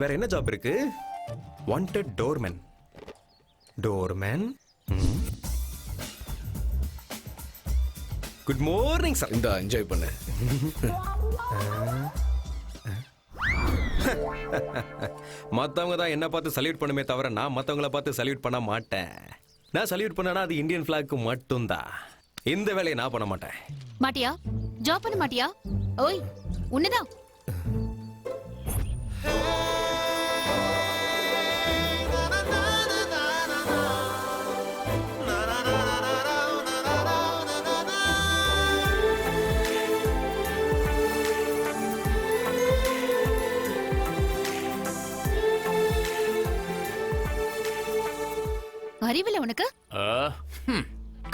வேற என்ன ஜாப் இருக்கு? Wanted doorman doorman good morning sir இந்த என்ஜாய் பண்ணு. மத்தவங்க தான் என்ன பார்த்து சல்யூட் பண்ணுமே தவிர நான் மத்தவங்கள பார்த்து சல்யூட் பண்ண மாட்டேன். நான் சல்யூட் பண்ணனா அது இந்தியன் ஃபிளாக்கு மட்டும்தான். இந்த வேலையை நான் பண்ண மாட்டேன். மாட்டியா? ஜாப் பண்ண மாட்டியா? ஓய் உன்னதான்.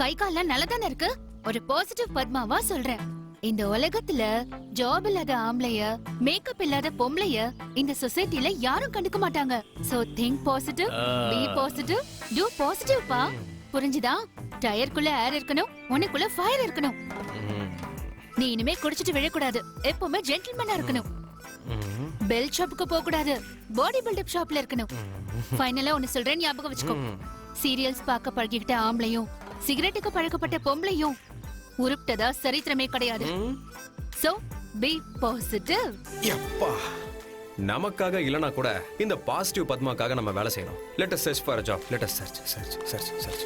கை கால்லாம் நல்லதானே இருக்கு? ஒரு பாசிட்டிவ் பத்மாவா சொல்றேன். இந்த உலகத்துல ஜாப் இல்லாத ஆம்பளைய மேக்கப் இல்லாத பொம்பளைய இந்த சொசைட்டில யாரும் கண்டுக்க மாட்டாங்க. So think positive be positive do positive பா. புரிஞ்சுதா? டயருக்குள்ள ஏர் இருக்கணும் உனக்குள்ள ஃபயர் இருக்கணும். நீ இனிமே குடிச்சிட்டு விழக்கூடாது. எப்பவுமே ஜென்டில்மேனா இருக்கணும். பெல் ஷாப்புக்கு போக கூடாது பாடி பில்டப் ஷாப்ல இருக்கணும். ஃபைனலா ஒன்னு சொல்றேன் ஞாபகம் வச்சுக்கோ. சீரியல்ஸ் பார்க்க பழகிக்கிட்ட ஆம்பளையும் சிகரெட்டுக்கு பழக்கப்பட்ட பொம்பளையும் உருப்பிட்டதா சரித்திரமே கிடையாது. சோ பி பாசிட்டிவ் எப்பா. நமக்காக இல்லனா கூட இந்த பாசிட்டிவ் பத்மாக்காக நம்ம வேலை செய்யணும். Let us search for job let us search search search search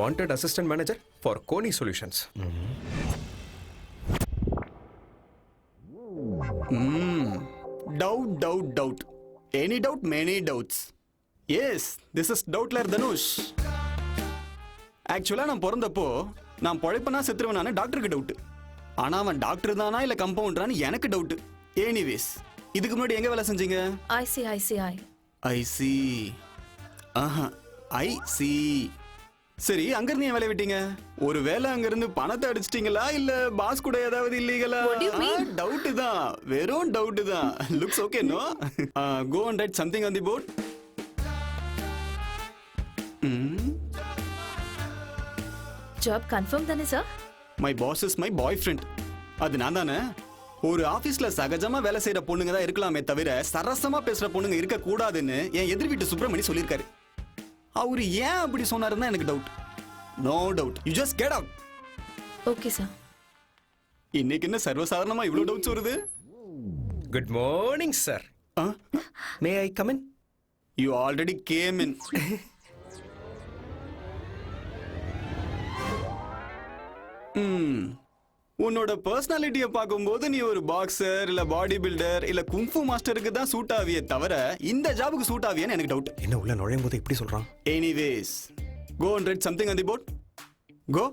wanted assistant manager for Coney solutions doubt doubt doubt any doubt many doubts yes this is doubtler Dhanush ஆக்சுவலாக நான் பிறந்தப்போ நான் பொழைப்பனா செத்துருவனானு டாக்டருக்கு டவுட் ஆனால் அவன் doctor தானா இல்லை கம்பவுண்டரான்னு எனக்கு doubt anyways இதுக்கு முன்னாடி எங்கே வேலை செஞ்சீங்க? ஐசிஐசிஐ ஐ சி ஆஹா ஐ சி சரி அங்கிருந்து ஏன் வேலையை விட்டீங்க? ஒரு வேலை அங்கிருந்து பணத்தை அடிச்சிட்டீங்களா? இல்ல பாஸ் கூட ஏதாவது mean? டவுட் தான். வெறும் டவுட் தான். Looks okay no go and write something on the board job confirm தானே sir my boss is my boyfriend அது நான் தானே? ஒரு ஆபீஸ்ல சகஜமா வேலை செய்யற பொண்ணுங்க தான் இருக்கலாமே தவிர சரசமா பேசுற பொண்ணுங்க இருக்க கூடாதுன்னு என் எதிர் வீட்டு சுப்பிரமணி சொல்லியிருக்காரு. அவரு ஏன் அப்படி சொன்னாருன்னு எனக்கு doubt no doubt you just get out okay sir இன்னைக்கு என்ன சர்வசாதாரணமா இவ்வளவு டவுட்ஸ் வருது? Good morning sir may I come in you already came in உன்னோட பர்சனாலிட்டியை பார்க்கும்போது நீ ஒரு பாக்ஸர் இல்ல பாடி பில்டர் இல்ல குங்ஃபு மாஸ்டருக்கு தான் சூட் ஆவியே தவிர இந்த ஜாபுக்கு சூட் ஆவியான்னு எனக்கு டவுட் என்ன உள்ள நுழையும் போது இப்படி சொல்றான்? Anyways go and write something on the board go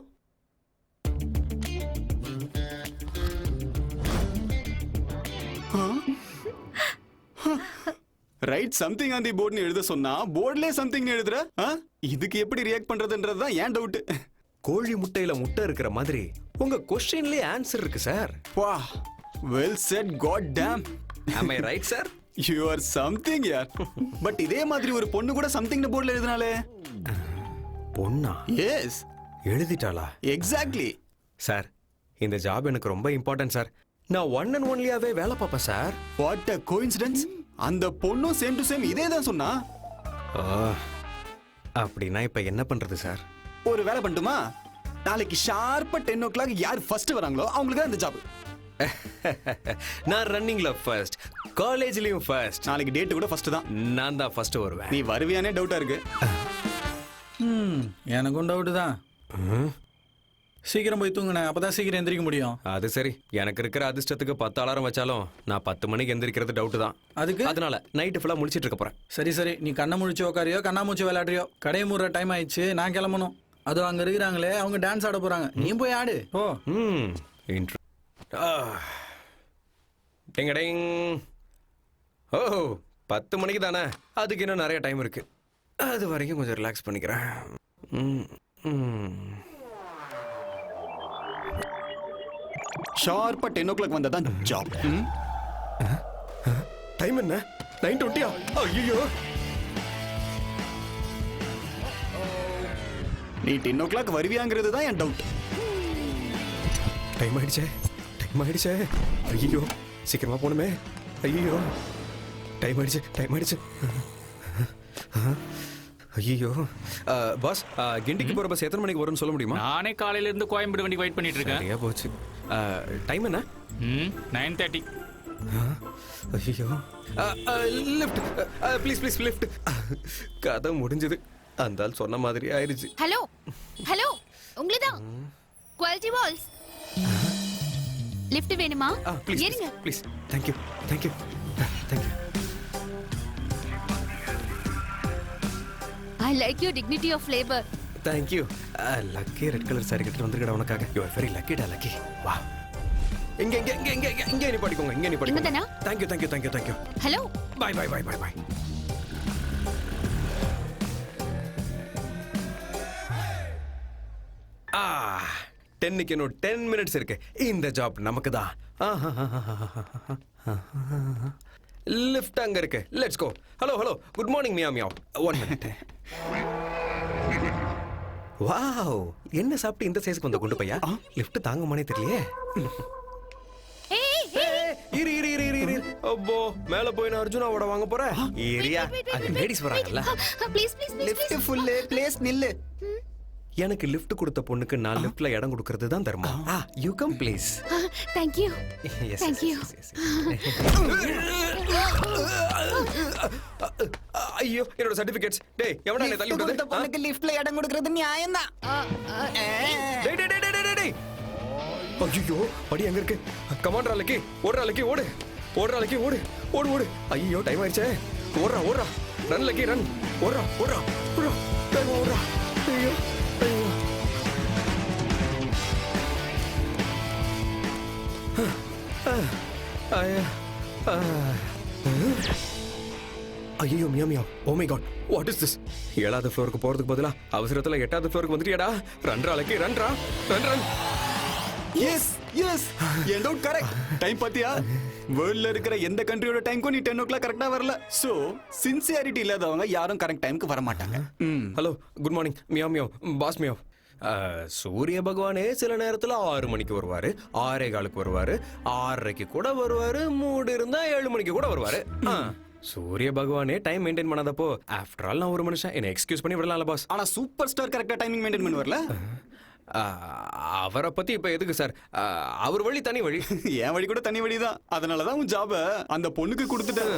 write something on the போர்ட்னு எழுத சொன்னா போர்ட்லயே சம்திங் எழுதுற? இதுக்கு எப்படி ரியாக்ட் பண்றதுன்றது தான் ஏன் டவுட் கோழி முட்டையில முட்டை இருக்கிற மாதிரி உங்க கொஸ்டின்லயே ஆன்சர் இருக்கு சார். வா well said god damn am i right sir you are something யார் பட் இதே மாதிரி ஒரு பொண்ணு கூட சம்திங் போர்ட்ல எழுதினாலே? பொண்ணா? எஸ் எழுதிட்டாளா? எக்ஸாக்ட்லி சார் இந்த ஜாப் எனக்கு ரொம்ப இம்பார்ட்டன்ட் சார். நான் ஒன் அண்ட் ஒன்லியாவே வேலை பார்ப்பேன் சார். வாட் அ கோஇன்சிடென்ஸ் அந்த பொண்ணும் சேம் டு சேம் இதே தான் சொன்னா அப்படின்னா இப்ப என்ன பண்றது சார்? ஒரு வேலை பண்ணட்டுமா? நாளைக்கு ஷார்ப்பா டென் ஓ கிளாக் யார் ஃபர்ஸ்ட் வராங்களோ அவங்களுக்கு தான் இந்த ஜாப் நான் ரன்னிங்ல ஃபர்ஸ்ட் காலேஜ்லயும் ஃபர்ஸ்ட் நாளைக்கு டேட் கூட ஃபர்ஸ்ட் தான். நான் தான் ஃபர்ஸ்ட் வருவேன். நீ வருவியானே டவுட்டா இருக்கு. ம் எனக்கும் டவுட்டு தான். சீக்கிரம் போய் தூங்குனேன் அப்பதான் சீக்கிரம் எந்திரிக்க முடியும். அது சரி. எனக்கு இருக்கிற அதிர்ஷ்டத்துக்கு பத்து அலாரம் வச்சாலும் நான் பத்து மணிக்கு எந்திரிக்கிறது டவுட் தான். அதுக்கு? அதனால நைட்டு ஃபுல்லா முடிச்சிட்டு இருக்க போறேன். சரி சரி. நீ கண்ணை முழிச்சு உக்காரியோ கண்ணாமூச்சி விளையாடுறியோ? கடையை மூடுற டைம் ஆயிடுச்சு. நான் கிளம்பணும். அதுவும் அங்க இருக்கிறாங்களே அவங்க டான்ஸ் ஆட போறாங்க. நீ போய் ஆடு. ஓ ம் இன்ட்ரு. டிங்க டிங் ஓ பத்து மணிக்கு தானே? அதுக்கு இன்னும் நிறைய டைம் இருக்கு. அது வரைக்கும் கொஞ்சம் ரிலாக்ஸ் பண்ணிக்கிறேன். ம், ம். ஷார்ப்பா டென் ஓ கிளாக் வந்தா தான் ஜாப் டைம் என்ன? நைன் டுவெண்ட்டியா ஐயோ நீ டென் ஓ கிளாக் வருவியாங்கிறது தான் என் டவுட் டைம் ஆயிடுச்சே. டைம் ஆயிடுச்சே. ஐயோ சீக்கிரமா போகணுமே ஐயோ டைம் ஆயிடுச்சு டைம் ஆயிடுச்சு. ஐயோ பாஸ் கிண்டிக்கு போகிற பஸ் எத்தனை மணிக்கு வரும்னு சொல்ல முடியுமா? நானே காலையில இருந்து கோயம்பேடு வண்டி வெயிட் பண்ணிட்டு இருக்கேன். சரியா போச்சு. டைம் என்ன? ம் நைன் தேர்ட்டி ஐயோ லிஃப்ட் ப்ளீஸ் ப்ளீஸ் லிஃப்ட் கதை முடிஞ்சது. அந்த ஆள் சொன்ன மாதிரி ஆயிடுச்சு. ஹலோ ஹலோ உங்களுதான் குவாலிட்டி வால்ஸ் லிஃப்ட் வேணுமா? ப்ளீஸ் ஏறுங்க. Please thank you thank you thank you I like you dignity of labour thank you lucky red colour sari கட்டிட்டு வந்துருக்கடா உனக்காக. யூ ஆர் வெரி லக்கிடா லக்கி வா. இங்க இங்க இங்க இங்க இங்க நீ படிக்கோங்க இங்க நீ படிக்கோங்க. இங்கதானா? Thank you thank you thank you thank you hello bye bye bye bye bye டென்னுக்கு இன்னும் டென் மினிட்ஸ் இருக்கு. இந்த ஜாப் நமக்கு தான் லிஃப்ட் அங்க இருக்கு. Let's go hello hello good morning Mia Mia. One minute wow என்ன சாப்பிட்டு இந்த சைஸ்க்கு வந்த குண்டு பையா? லிஃப்ட் தாங்குமானே தெரியலையே. இரு இரு இரு இரு இரு. அப்போ மேல போய் நான் அர்ஜுனாவோட வாங்க போறேன்? ஏரியா அங்க லேடிஸ் வராங்கல்ல please please please lift full place நில்லு. எனக்கு லிஃப்ட் கொடுத்த பொண்ணுக்கு நான் லிஃப்ட்ல இடம் கொடுக்கறது தான் தர்மம். ஆ. You come please thank you Thank you. ஐயோ என்னோட சர்டிபிகேட்ஸ் டேய் எவனா என்ன தள்ளி விட்டது? பொண்ணுக்கு லிஃப்ட்ல இடம் கொடுக்கறது நியாயம் தான் டேய் டேய், டேய் டேய் ஐயோ படி எங்க இருக்கு? கமாண்டர் அலக்கி ஓடுற அலக்கி ஓடு. ஓடுற அலக்கி ஓடு. ஓடு ஓடு. ஐயோ டைம் ஆயிடுச்சே. ஓடுறா ஓடுறா. ரன் லக்கி ரன் ஓடுறா ஓடுறா. ஓடுறா டைம் ஓடுறா. ஐயோ ஐயோ Mia Mia oh my god what is this ஏழாவது ஃப்ளோருக்கு போறதுக்கு பதிலா அவசரத்துல எட்டாவது ஃப்ளோருக்கு வந்துட்டியாடா? ரன்ரா லக்கி ரன்ரா ரன் ரன் எஸ் எஸ் என் டவுட் கரெக்ட் டைம் பாத்தியா? வேர்ல்ட்ல இருக்கிற எந்த கண்ட்ரியோட டைம்க்கும் நீ டென் ஓ கிளாக் கரெக்டா வரல. சோ சின்சியாரிட்டி இல்லாதவங்க யாரும் கரெக்ட் டைம்க்கு வர மாட்டாங்க hello good morning Mia Mia boss Mia Surya பகவானே சில நேரத்துல ஆறு மணிக்கு வருவாரு ஆறே காலுக்கு வருவாரு ஆறரைக்கு கூட வருவாரு மூடு இருந்தா ஏழு மணிக்கு கூட வருவாரு. சூரிய பகவானே டைம் மெயின்டைன் பண்ணாதப்போ ஆஃப்டர் ஆல் நான் ஒரு மனுஷன் என்ன எக்ஸ்கியூஸ் பண்ணி விடலாம்ல பாஸ் ஆனா சூப்பர் ஸ்டார் கரெக்டா டைமிங் மெயின்டைன் பண்ண வரல அவரை பத்தி இப்ப எதுக்கு சார் அவர் வழி தனி வழி. என் வழி கூட தனி வழி தான். அதனாலதான் உன் ஜாப அந்த பொண்ணுக்கு கொடுத்துட்டேன்.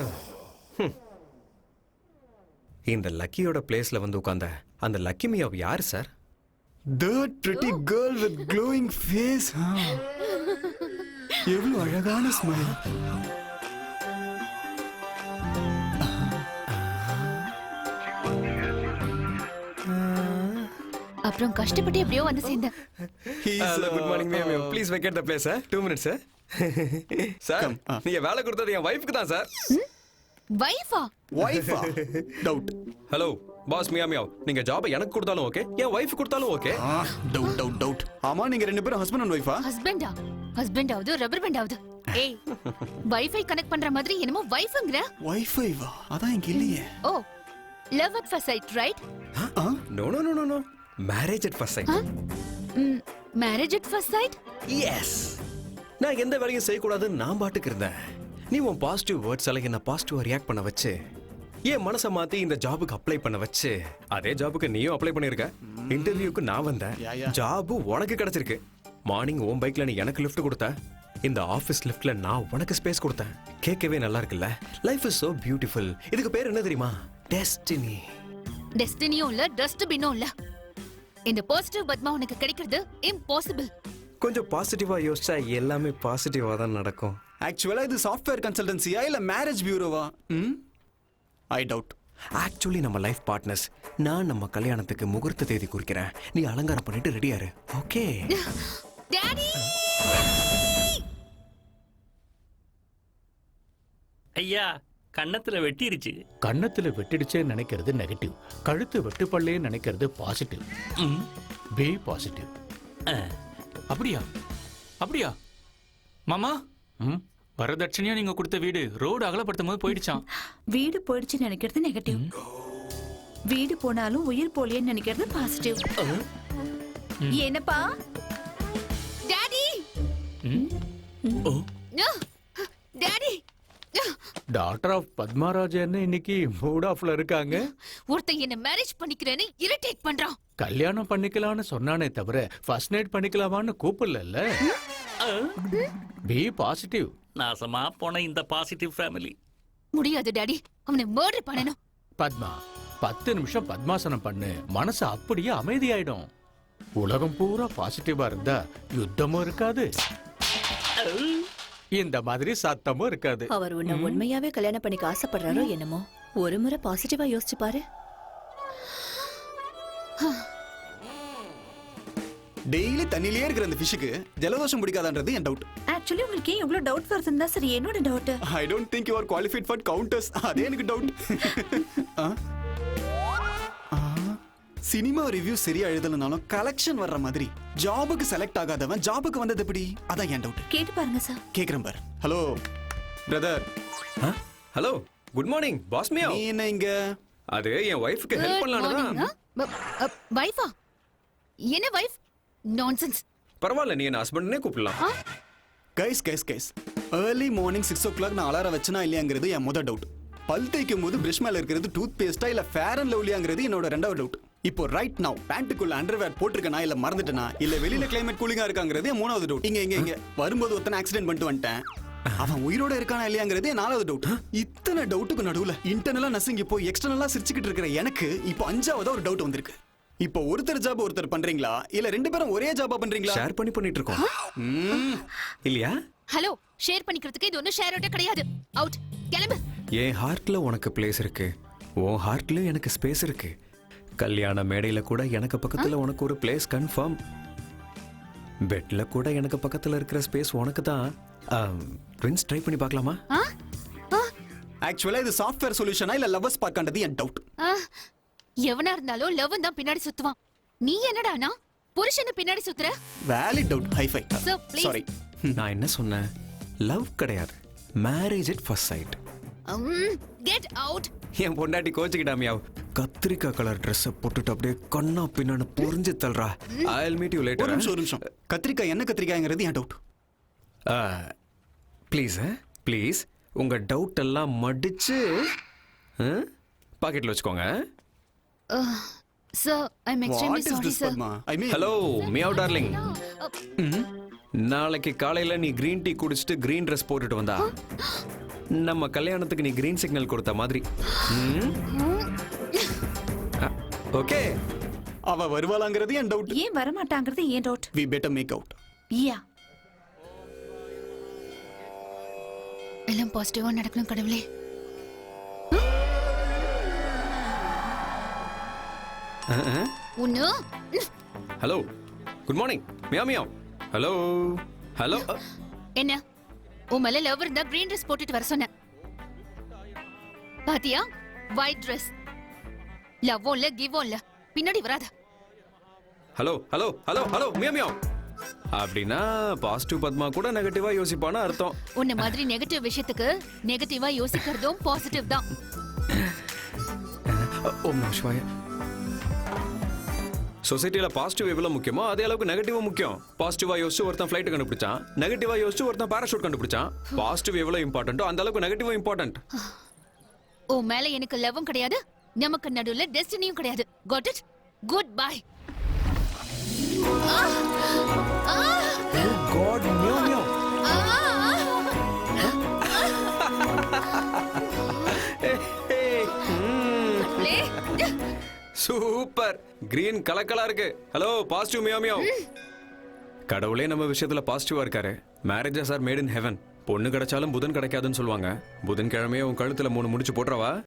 இந்த லக்கியோட பிளேஸ்ல வந்து உட்கார்ந்த அந்த லக்கி மியாவ் யார் sir That pretty girl with glowing face. huh? எவ்வளவு அழகான ஸ்மைல் அப்புறம் கஷ்டப்பட்டு எப்படியோ வந்து சேர்ந்தேன். Hello good morning ma'am please vacate the place sir two minutes sir sir ah. நீங்க வேலை கொடுத்தது என் ஒய்ஃப்க்கு தான் சார் வைஃபா ஒய்ஃபா doubt hello boss Mia meow நீங்க ஜாபை எனக்கு கொடுத்தாலும் ஓகே என் ஒய்ஃப் கொடுத்தாலும் ஓகே டவுட் டவுட் டவுட் ஆமா நீங்க ரெண்டு பேரும் ஹஸ்பண்ட் அண்ட் ஒய்ஃபா ஹஸ்பண்டா ஹஸ்பண்ட் ஆகுது ரப்பர் பேண்ட் ஆகுது ஏய். வைஃபை கனெக்ட் பண்ற மாதிரி என்னமோ வைஃப்ங்கற ஒய்ஃபைவா அதான் இங்க இல்லையே. ஓ love at first sight right no no no no no marriage at first sight marriage at first sight yes நான் எந்த வேலையும் செய்யக்கூடாதுன்னு நான் பாட்டுக்கு இருந்தேன். நீ உன் பாசிட்டிவ் வேர்ட்ஸால என்ன பாசிட்டிவா ரியாக்ட் பண்ண வச்சு என் மனசை மாத்தி இந்த ஜாபுக்கு அப்ளை பண்ண வச்சு? அதே ஜாபுக்கு நீயும் அப்ளை பண்ணிருக்க. இன்டர்வியூக்கு நான் வந்தேன். ஜாபு உனக்கு கிடைச்சிருக்கு. மார்னிங் உன் பைக்ல நீ எனக்கு லிஃப்ட் கொடுத்த. இந்த ஆபீஸ் லிஃப்ட்ல நான் உனக்கு ஸ்பேஸ் கொடுத்தேன். கேட்கவே நல்லா இருக்குல்ல? லைஃப் இஸ் so பியூட்டிஃபுல் இதுக்கு பேர் என்ன தெரியுமா? டெஸ்டினி டெஸ்டினியும் இல்ல டஸ்ட்பினும் இல்ல. இந்த பாசிட்டிவ் பத்மா உனக்கு கிடைக்கிறது இம்பாசிபிள் கொஞ்சம் பாசிட்டிவா யோசிச்சா எல்லாமே பாசிட்டிவா தான் நடக்கும். ஆக்சுவலா இது சாஃப்ட்வேர் கன்சல்டன்சியா இல்ல மேரேஜ் பியூரோவா ம்? ஐ டவுட் ஆக்சுவலி நம்ம லைஃப் பார்ட்னர்ஸ் நான் நம்ம கல்யாணத்துக்கு முகூர்த்த தேதி குறிக்கிறேன். நீ அலங்காரம் பண்ணிட்டு ரெடியாரு ஓகே டாடி ஐயா கன்னத்துல வெட்டிருச்சு. கன்னத்துல வெட்டிடுச்சே நினைக்கிறது நெகட்டிவ் கழுத்து வெட்டுப்பள்ளே நினைக்கிறது பாசிட்டிவ் பி பாசிட்டிவ் அப்படியா? அப்படியா? மாமா? ம்? வரதட்சணையா நீங்க கொடுத்த வீடு ரோடு அகலப்படுத்தும் போது போயிடுச்சான் வீடு போயிடுச்சு நினைக்கிறது நெகட்டிவ் வீடு போனாலும் உயிர் போலியன்னு நினைக்கிறது பாசிட்டிவ் என்னப்பா? Daddy daddy doctor of Padmarajan இன்னைக்கு மூட் ஆஃப்ல இருக்காங்க? ஒருத்தன் என்ன மேரேஜ் பண்ணிக்கிறேன்னு இரிட்டேட் பண்றான். கல்யாணம் பண்ணிக்கலாம்னு சொன்னானே தவிர ஃபர்ஸ்ட் நைட் பண்ணிக்கலாமான்னு கூப்பிடல பி பாசிட்டிவ் நாசமா போன இந்த பாசிட்டிவ் ஃபேமிலி முடியாது டாடி அவனை மர்டர் பண்ணணும். பத்மா பத்து நிமிஷம் பத்மாசனம் பண்ணு. மனசு அப்படியே அமைதியாயிடும். உலகம் பூரா பாசிட்டிவா இருந்தா யுத்தமும் இருக்காது. இந்த மாதிரி சத்தமும் இருக்காது. அவர் உன்னை உண்மையாவே கல்யாணம் பண்ணிக்க ஆசைப்படுறாரோ என்னமோ? ஒரு முறை பாசிட்டிவா யோசிச்சு பாரு. டெய்லி தண்ணியிலேயே இருக்கிற அந்த ஃபிஷ்ஷுக்கு ஜலதோஷம் பிடிக்காதான்றது என் டவுட் ஆக்சுவலி உங்களுக்கு ஏன் இவ்வளவு டவுட் வருதுன்னு தான் சரி என்னோட doubt I don't think you are qualified for counters அதே எனக்கு டவுட் சினிமா ரிவ்யூ சரியா எழுதலனாலும் கலெக்ஷன் வர்ற மாதிரி ஜாபுக்கு செலக்ட் ஆகாதவன் ஜாபுக்கு வந்தது எப்படி? அதான் என் டவுட் கேட்டு பாருங்க சார் கேக்குறேன் பார். Hello brother hello good morning boss meow நீ என்ன இங்க? அது என் ஒய்ஃப்க்கு ஹெல்ப் பண்ணலான்னு தான். வைஃபா என்ன வைஃப் நான்சென்ஸ் பரவாயில்ல நீ என்ன ஹஸ்பண்ட்னே கூப்பிடலாம். Guys guys guys early morning six o'clock நான் அலாரம் வச்சனா இல்லையாங்கிறது என் முதல் டவுட் பல் தேய்க்கும் போது பிரஷ் மேல இருக்கிறது டூத் பேஸ்டா இல்ல ஃபேர் அண்ட் லவ்லியாங்கிறது என்னோட ரெண்டாவது டவுட் இப்போ ரைட் நவ் பேண்ட்டுக்குள்ள அண்டர்வேர் போட்டிருக்கனா இல்ல மறந்துட்டனா இல்ல வெளியில கிளைமேட் கூலிங்கா இருக்காங்கிறது என் மூணாவது டவுட் இங்க இங்க இங்க. வரும்போது ஒருத்தனை ஆக்சிடென்ட் பண்ணிட்டு வந்துட்டேன். அவன் உயிரோட இருக்கானா இல்லையாங்கிறது என் நாலாவது டவுட் இத்தனை டவுட்டுக்கு நடுவுல இன்டர்னலா நசுங்கி போய் எக்ஸ்டர்னலா சிரிச்சுக்கிட்டு இருக்கிற எனக்கு இப்போ அஞ்சாவதா ஒரு டவுட் வந்திருக்கு. இப்போ ஒருத்தர் ஜாப் ஒருத்தர் பண்றீங்களா? இல்ல ரெண்டு பேரும் ஒரே ஜாபா பண்றீங்களா? ஷேர் பண்ணி பண்ணிட்டு இருக்கோம் ம். இல்லையா? ஹலோ ஷேர் பண்ணிக்கிறதுக்கு இது ஒன்றும் ஷேர் அவுட்டே கிடையாது. அவுட் கிளம்பு. என் ஹார்ட்ல உனக்கு பிளேஸ் இருக்கு. உன் ஹார்ட்ல எனக்கு ஸ்பேஸ் இருக்கு. கல்யாண மேடையில கூட எனக்கு பக்கத்துல உனக்கு ஒரு பிளேஸ் கன்ஃபார்ம் பெட்ல கூட எனக்கு பக்கத்துல இருக்கிற ஸ்பேஸ் உனக்கு தான். ட்வின்ஸ் ட்ரை பண்ணி பார்க்கலாமா? ஆ? ஆ? ஆக்சுவலா இது சாஃப்ட்வேர் சொல்யூஷனா இல்ல லவ்வர்ஸ் பார்க்காண்டது என் டவுட் ஆ, எவனா இருந்தாலும் லவ் தான் பின்னாடி சுத்துவான். நீ என்னடானா புருஷனை பின்னாடி சுத்துற? Valid doubt hi fi Sir, please. Sorry நான் என்ன சொன்னேன்? லவ் கிடையாது. Marriage at first sight get out என் பொண்டாட்டி கோச்சுக்கிட்டாமியாவ். கத்திரிக்காய் கலர் ட்ரெஸ்ஸை போட்டுட்டு அப்படியே கண்ணா பின்னான்னு பொறிஞ்சு தள்ளுறா. ஐ மீட் யூ ஒரு லேட்டர் நிமிஷம் ஒரு நிமிஷம். கத்திரிக்காய் என்ன கத்திரிக்காய்ங்கிறது? என் டவுட் ப்ளீஸ் ப்ளீஸ் உங்க டவுட் எல்லாம் மடிச்சு பாக்கெட்ல வச்சுக்கோங்க sir I am extremely sorry sir hello meow darling நாளைக்கு காலையில நீ கிரீன் டீ குடிச்சிட்டு கிரீன் ட்ரெஸ் போட்டுட்டு வந்தா. நம்ம கல்யாணத்துக்கு நீ கிரீன் சிக்னல் கொடுத்த மாதிரி. ஓகே. அவ வருவாளாங்கிறது என் டவுட் ஏன் வரமாட்டாங்கிறது ஏன் doubt we better make out yeah எல்லாம் பாசிட்டிவா நடக்கணும் கடவுளே. ஒன்னு hello good morning Mia meow hello hello என்ன? உன் மேல லவ் இருந்தா கிரீன் ட்ரெஸ் போட்டுட்டு வர சொன்னேன். பாத்தியா? ஒயிட் ட்ரெஸ் லவ்வும் இல்ல கிவும் இல்ல. பின்னாடி வராத. Hello hello hello hello Mia meow அப்படின்னா பாசிட்டிவ் பத்மா கூட நெகட்டிவா யோசிப்பான்னு அர்த்தம். உன்ன மாதிரி நெகட்டிவ் விஷயத்துக்கு நெகட்டிவா யோசிக்கிறதும் பாசிட்டிவ் தான். ஓம் நம சிவாய சொசைட்டில பாசிட்டிவ் எவ்வளவு முக்கியமோ அதே அளவுக்கு நெகட்டிவும் முக்கியம். பாசிட்டிவா யோசிச்சு ஒருத்தன் ஃபிளைட் கண்டுபிடிச்சான். நெகட்டிவா யோசிச்சு ஒருத்தன் பாராஷூட் கண்டுபிடிச்சான். பாசிட்டிவ் எவ்வளவு இம்பார்ட்டன்ட்டோ அந்த அளவுக்கு நெகட்டிவும் இம்பார்ட்டன்ட் உன் மேல எனக்கு லவ்வும் கிடையாது. நமக்கு நடுவுல டெஸ்டினியும் கிடையாது. Got it good bye god meow meow super green கலக்கலா இருக்கு. ஹலோ பாசிட்டிவ் மியோ மியோ கடவுளே நம்ம விஷயத்துல பாசிட்டிவா இருக்காரு. Marriages are made in heaven பொண்ணு கிடைச்சாலும் புதன் கிடைக்காதுன்னு சொல்லுவாங்க. புதன் கிழமையே உன் கழுத்துல மூணு முடிச்சு போட்டுறவா?